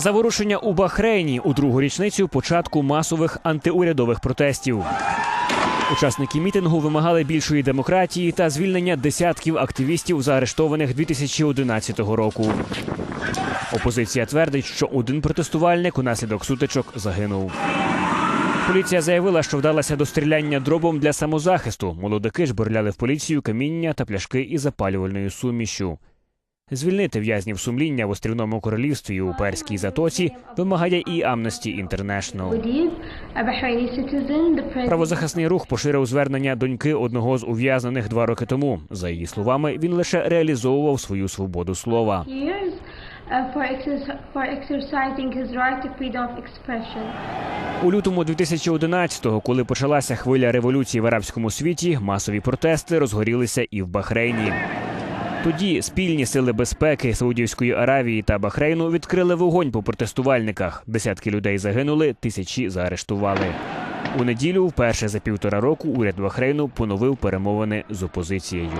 Заворушення у Бахрейні у другу річницю початку масових антиурядових протестів. Учасники мітингу вимагали більшої демократії та звільнення десятків активістів, заарештованих 2011 року. Опозиція твердить, що один протестувальник унаслідок сутичок загинув. Поліція заявила, що вдалася до стріляння дробом для самозахисту. Молодики ж бурляли в поліцію каміння та пляшки із запалювальною сумішю. Звільнити в'язнів сумління в острівному королівстві і у перській затоці вимагає і Amnesty International. Правозахисний рух поширив звернення доньки одного з ув'язнених два роки тому. За її словами, він лише реалізовував свою свободу слова. У лютому 2011-го, коли почалася хвиля революції в арабському світі, масові протести розгорілися і в Бахрейні. Тоді спільні сили безпеки Саудівської Аравії та Бахрейну відкрили вогонь по протестувальниках. Десятки людей загинули, тисячі заарештували. У неділю, вперше за півтора року, уряд Бахрейну поновив перемовини з опозицією.